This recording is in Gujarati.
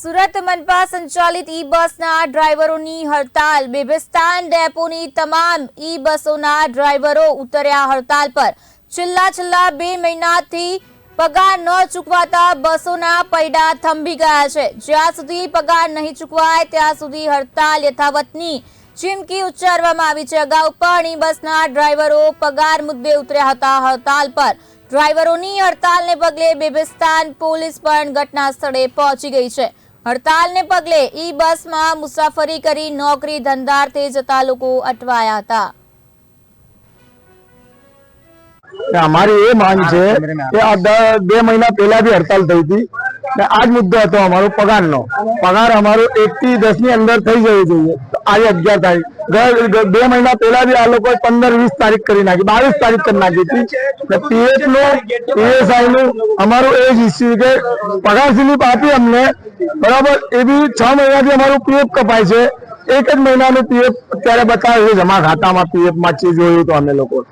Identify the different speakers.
Speaker 1: સુરત મનપા સંચાલિત ઈ બસના ડ્રાઈવરોની હડતાલ. બેબિસ્તાન ડેપોની તમામ ઈ બસોના ડ્રાઈવરો ઉતર્યા હડતાલ પર. છેલ્લા છેલ્લા બે મહિનાથી પગાર ન ચૂકવાતા બસોના પૈડા થંભી ગયા છે. જ્યાં સુધી પગાર નહીં ચૂકવાય, ત્યાં સુધી હડતાલ યથાવતની ચીમકી ઉચ્ચારવામાં આવી છે. અગાઉ પણ ઈ બસના ડ્રાઈવરો પગાર મુદ્દે ઉતર્યા હતા હડતાલ પર. ડ્રાઈવરોની હડતાલને પગલે બેબિસ્તાન પોલીસ પણ ઘટના સ્થળે પહોંચી ગઈ છે. હડતાલને પગલે ઈ બસમાં મુસાફરી કરી નોકરી ધંધાર્થે જતા લોકો અટવાયા હતા.
Speaker 2: અમારી એ માંગ છે કે બે મહિના પહેલા બી હડતાલ થઈ હતી. આ જ મુદ્દો હતો અમારો પગારનો. પગાર અમારો એક થી દસની અંદર થઈ જવો જોઈએ આજે અગિયાર તારીખ. બે મહિના પહેલા બી આ લોકોએ પંદર વીસ તારીખ કરી નાખી. બાવીસ તારીખ કરી નાખી હતી. પીએફનું પીએસઆઈ નું અમારું એ જ ઇસ્યુ કે પગાર સ્લીપ આપી અમને. બરાબર? એ બી છ મહિનાથી અમારું પીએફ કપાય છે. એક જ મહિનાનું પીએફ અત્યારે બતાવે છે. જમા ખાતામાં પીએફમાં ચીજ જોયું તો અમે લોકો.